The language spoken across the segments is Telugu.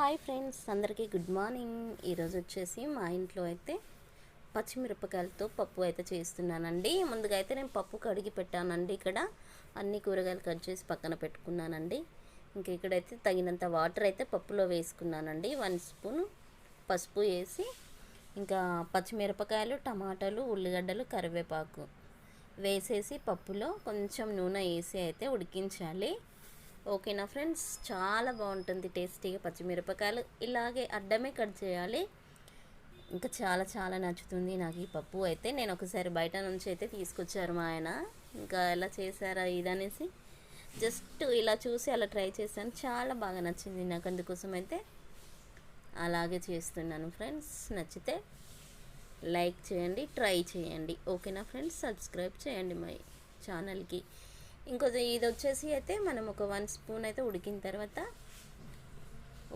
హాయ్ ఫ్రెండ్స్ అందరికీ గుడ్ మార్నింగ్. ఈరోజు వచ్చేసి మా ఇంట్లో అయితే పచ్చిమిరపకాయలతో పప్పు అయితే చేస్తున్నానండి. ముందుగా అయితే నేను పప్పు కడిగి పెట్టానండి ఇక్కడ. అన్ని కూరగాయలు కట్ చేసి పక్కన పెట్టుకున్నానండి. ఇంకా ఇక్కడైతే తగినంత వాటర్ అయితే పప్పులో వేసుకున్నానండి. వన్ స్పూన్ పసుపు వేసి ఇంకా పచ్చిమిరపకాయలు టమాటాలు ఉల్లిగడ్డలు కరివేపాకు వేసేసి పప్పులో కొంచెం నూనె వేసి అయితే ఉడికించాలి. ఓకేనా ఫ్రెండ్స్? చాలా బాగుంటుంది టేస్టీగా పచ్చిమిరపకాయలు. ఇలాగే అడ్డమే కట్ చేయాలి. ఇంకా చాలా చాలా నచ్చుతుంది నాకు ఈ పప్పు అయితే. నేను ఒకసారి బయట నుంచి అయితే తీసుకొచ్చారు మా ఆయన. ఇంకా ఎలా చేశారా ఇదనేసి జస్ట్ ఇలా చూసి అలా ట్రై చేశాను. చాలా బాగా నచ్చింది నాకు అందుకోసం అయితే. అలాగే చేస్తున్నాను ఫ్రెండ్స్. నచ్చితే లైక్ చేయండి ట్రై చేయండి. ఓకేనా ఫ్రెండ్స్? సబ్స్క్రైబ్ చేయండి మై ఛానల్కి. ఇంకో ఇది వచ్చేసి అయితే మనం ఒక వన్ స్పూన్ అయితే ఉడికిన తర్వాత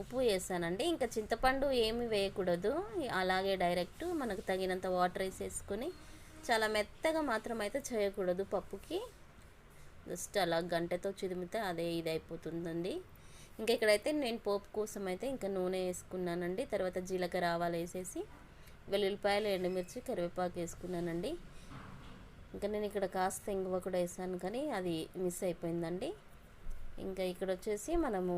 ఉప్పు వేసానండి. ఇంకా చింతపండు ఏమి వేయకూడదు. అలాగే డైరెక్ట్ మనకు తగినంత వాటర్ వేసేసుకొని చాలా మెత్తగా మాత్రం అయితే చేయకూడదు పప్పుకి. జస్ట్ అలా గంటతో చిదిమితే అదే ఇది అయిపోతుందండి ఇంకా ఇక్కడైతే నేను పోపు కోసం అయితే ఇంకా నూనె వేసుకున్నానండి. తర్వాత జీలకర్ర ఆవాలు వేసేసి వెల్లుల్లిపాయలు ఎండుమిర్చి కరివేపాకు వేసుకున్నానండి. ఇంకా నేను ఇక్కడ కాస్త ఇంగువ కూడా వేసాను కానీ అది మిస్ అయిపోయిందండి. ఇంకా ఇక్కడ వచ్చేసి మనము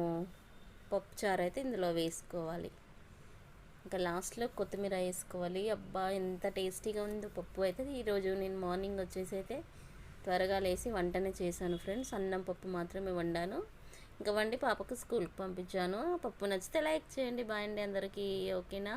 పప్పు చారు అయితే ఇందులో వేసుకోవాలి. ఇంకా లాస్ట్లో కొత్తిమీర వేసుకోవాలి. అబ్బా ఎంత టేస్టీగా ఉందో పప్పు అయితే. ఈరోజు నేను మార్నింగ్ వచ్చేసి అయితే త్వరగా లేసి వంటనే చేశాను ఫ్రెండ్స్. అన్నం పప్పు మాత్రమే వండాను. ఇంకా వండి పాపకు స్కూల్కి పంపించాను. పప్పు నచ్చితే లైక్ చేయండి. బాయ్ అండి అందరికీ. ఓకేనా?